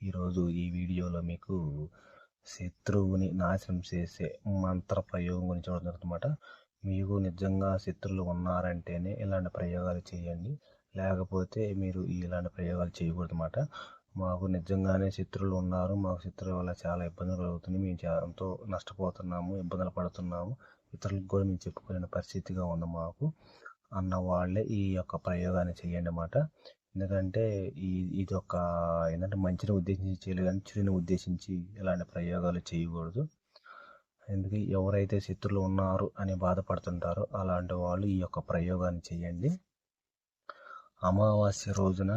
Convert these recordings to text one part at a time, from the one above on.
ఈరోజు ఈ వీడియోలో మీకు శత్రువుని నాశనం చేసే మంత్ర ప్రయోగం గురించి చూడడం జరుగుతుందన్నమాట. మీకు నిజంగా శత్రులు ఉన్నారంటేనే ఇలాంటి ప్రయోగాలు చేయండి. లేకపోతే మీరు ఇలాంటి ప్రయోగాలు చేయకూడదు అన్నమాట మాకు నిజంగానే శత్రువులు ఉన్నారు. మాకు శత్రువుల వల్ల చాలా ఇబ్బందులు కలుగుతుంది మేము ఎంతో నష్టపోతున్నాము ఇబ్బందులు పడుతున్నాము. ఇతరులకు కూడా మేము చెప్పుకోలేని పరిస్థితిగా ఉంది మాకు. అన్న వాళ్ళే ఈ యొక్క ప్రయోగాన్ని చేయండి అన్నమాట. ఎందుకంటే ఈ ఇది ఒక ఏంటంటే మంచిని ఉద్దేశించి చేయలేదు కానీ చెడుని ఉద్దేశించి ఇలాంటి ప్రయోగాలు చేయకూడదు. ఎందుకు ఎవరైతే శత్రులు ఉన్నారు అని బాధపడుతుంటారో అలాంటి వాళ్ళు ఈ యొక్క ప్రయోగాన్ని చేయండి. అమావాస్య రోజున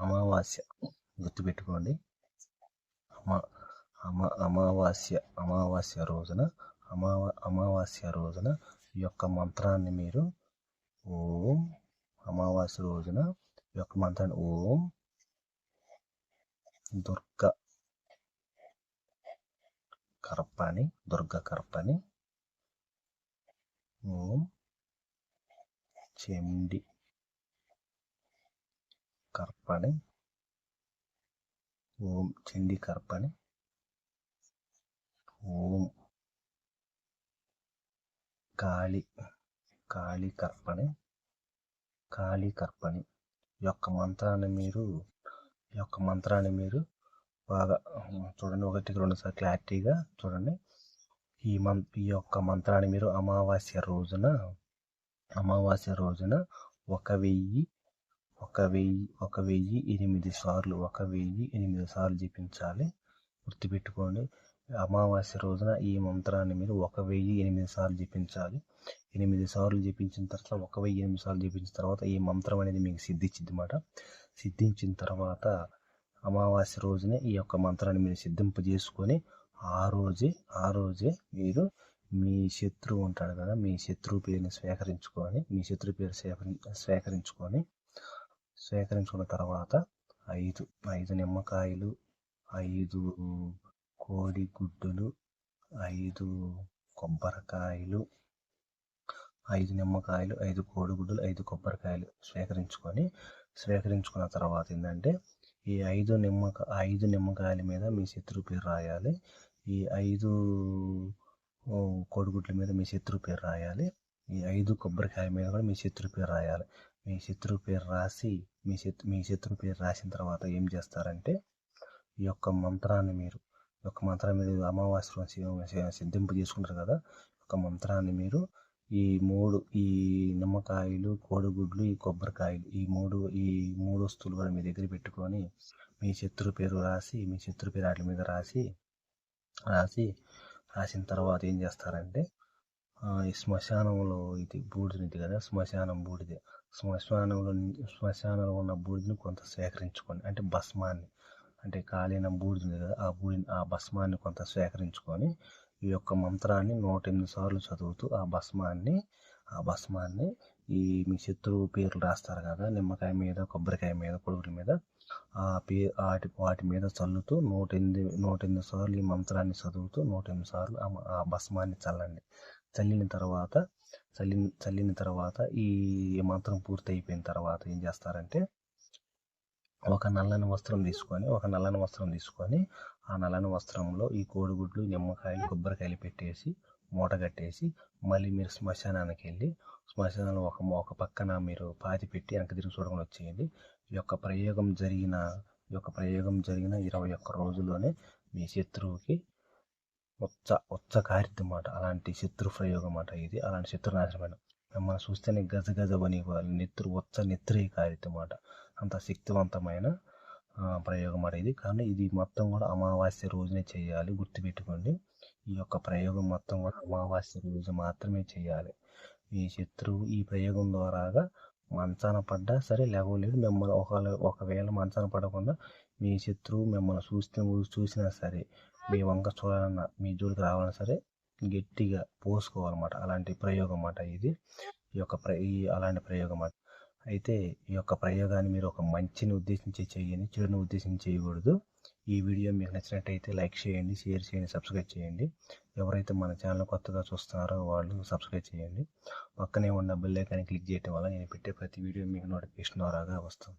అమావాస్య గుర్తుపెట్టుకోండి. అమా అమా అమావాస్య అమావాస్య రోజున అమావా అమావాస్య రోజున ఈ యొక్క మంత్రాన్ని మీరు ఓం అమావాస్య రోజున ఈ యొక్క మంత్రాన్ని ఓం దుర్గ కర్పని దుర్గ కర్పని ఓం చెండి కర్పని ఓం చండి కర్పని ఓం కాళి కాళి కర్పని కాళి కర్పని ఈ యొక్క మంత్రాన్ని మీరు ఈ యొక్క మంత్రాన్ని మీరు బాగా చూడండి. ఒకటికి రెండుసార్లు క్లారిటీగా చూడండి. ఈ మం ఈ యొక్క మంత్రాన్ని మీరు అమావాస్య రోజున అమావాస్య రోజున ఒక వెయ్యి ఒక వెయ్యి ఒక వెయ్యి ఎనిమిది సార్లు ఒక వెయ్యి ఎనిమిది సార్లు జపించాలి. గుర్తుపెట్టుకోండి. అమావాస్య రోజున ఈ మంత్రాన్ని మీరు ఒక వెయ్యి ఎనిమిది సార్లు జపించాలి. ఎనిమిది సార్లు జపించిన తర్వాత ఒక వెయ్యి ఎనిమిది సార్లు జపించిన తర్వాత ఈ మంత్రం అనేది మీకు సిద్ధించింది అన్నమాట సిద్ధించిన తర్వాత అమావాస్య రోజునే ఈ యొక్క మంత్రాన్ని మీరు సిద్ధింపజేసుకొని ఆ రోజే ఆ రోజే మీరు మీ శత్రువు ఉంటాడు కదా మీ శత్రువు పేరుని స్వీకరించుకొని మీ శత్రువు పేరు స్వీకరించుకొని స్వీకరించుకున్న తర్వాత ఐదు ఐదు నిమ్మకాయలు ఐదు కోడిగుడ్డులు ఐదు కొబ్బరికాయలు ఐదు నిమ్మకాయలు ఐదు కోడిగుడ్డులు ఐదు కొబ్బరికాయలు స్వీకరించుకొని స్వీకరించుకున్న తర్వాత ఏంటంటే ఈ ఐదు నిమ్మక ఐదు నిమ్మకాయల మీద మీ శత్రువు పేరు రాయాలి. ఈ ఐదు కోడిగుడ్ల మీద మీ శత్రువు పేరు రాయాలి. ఈ ఐదు కొబ్బరికాయ మీద కూడా మీ శత్రువు పేరు రాయాలి. మీ శత్రువు పేరు రాసి మీ శత్రు మీ శత్రువు పేరు రాసిన తర్వాత ఏం చేస్తారంటే ఈ యొక్క మంత్రాన్ని మీరు యొక్క మంత్రాన్ని మీరు అమావాస్య సిద్ధింపు చేసుకుంటారు కదా ఒక మంత్రాన్ని మీరు ఈ మూడు ఈ నిమ్మకాయలు కోడిగుడ్లు ఈ కొబ్బరికాయలు ఈ మూడు ఈ మూడు వస్తువులు కూడా మీ దగ్గర పెట్టుకొని మీ శత్రు పేరు రాసి మీ శత్రు పేరు వాటి మీద రాసి రాసి రాసిన తర్వాత ఏం చేస్తారంటే ఈ శ్మశానంలో ఇది బూడిదనిది కదా శ్మశానం బూడిద. శ్మశానంలో శ్మశానంలో ఉన్న బూడిదని కొంత సేకరించుకోండి. అంటే భస్మాన్ని. అంటే కాలిన బూడిద ఉంది కదా ఆ బూడిని ఆ భస్మాన్ని కొంత సేకరించుకొని ఈ యొక్క మంత్రాన్ని నూట ఎనిమిది సార్లు చదువుతూ ఆ భస్మాన్ని ఆ భస్మాన్ని ఈ మీ శత్రువు పేర్లు రాస్తారు కదా నిమ్మకాయ మీద కొబ్బరికాయ మీద కొడుకుల మీద ఆ పే వాటి వాటి మీద చల్లుతూ నూట ఎనిమిది నూట ఎనిమిది సార్లు ఈ మంత్రాన్ని చదువుతూ నూట ఎనిమిది సార్లు ఆ భస్మాన్ని చల్లండి. చల్లిన తర్వాత చల్లిన చల్లిన తర్వాత ఈ మంత్రం పూర్తి అయిపోయిన తర్వాత ఏం చేస్తారంటే ఒక నల్లని వస్త్రం తీసుకొని ఒక నల్లని వస్త్రం తీసుకొని ఆ నల్లని వస్త్రంలో ఈ కోడిగుడ్లు నిమ్మకాయలు కొబ్బరికాయలు పెట్టేసి మూట కట్టేసి మళ్ళీ మీరు శ్మశానానికి వెళ్ళి శ్మశానంలో ఒక ఒక పక్కన మీరు పాతి పెట్టి వెనక తిరిగి చూడకుండా వచ్చేయండి. ఈ యొక్క ప్రయోగం జరిగిన ఈ యొక్క ప్రయోగం జరిగిన ఇరవై ఒక్క రోజుల్లోనే మీ శత్రువుకి ఉచ్చ ఉచ్చ కారిద్దమాట అలాంటి శత్రు ప్రయోగం అన్నమాట ఇది. అలాంటి శత్రు నాశనమైన మిమ్మల్ని చూస్తేనే గజ గజ వని వాళ్ళు నెత్తురు కాదు నెత్తురే అంత శక్తివంతమైన ప్రయోగం అనేది ఇది. కానీ ఇది మొత్తం కూడా అమావాస్య రోజునే చేయాలి. గుర్తుపెట్టుకోండి. ఈ యొక్క ప్రయోగం మొత్తం కూడా అమావాస్య రోజు మాత్రమే చేయాలి. మీ శత్రువు ఈ ప్రయోగం ద్వారాగా మంచాన పడ్డా సరే లేవలేదు. మిమ్మల్ని ఒకవేళ ఒకవేళ మంచాన పడకుండా మీ శత్రువు మిమ్మల్ని చూస్తే చూసినా సరే మీ వంక చూడాలన్నా మీ జోలికి రావాలన్నా సరే గట్టిగా పోసుకోవాలన్నమాట. అలాంటి ప్రయోగం అన్నమాట ఇది. ఈ యొక్క ప్ర ఈ అలాంటి ప్రయోగం అన్నమాట అయితే ఈ యొక్క ప్రయోగాన్ని మీరు ఒక మంచిని ఉద్దేశించి చేయండి చెడుని ఉద్దేశించి చేయకూడదు ఈ వీడియో మీకు నచ్చినట్టయితే లైక్ చేయండి షేర్ చేయండి సబ్స్క్రైబ్ చేయండి. ఎవరైతే మన ఛానల్ కొత్తగా చూస్తున్నారో వాళ్ళు సబ్స్క్రైబ్ చేయండి. పక్కనే ఉన్న బెల్ ఐకాన్ని క్లిక్ చేయడం వల్ల నేను పెట్టే ప్రతి వీడియో మీకు నోటిఫికేషన్ ద్వారాగా వస్తుంది.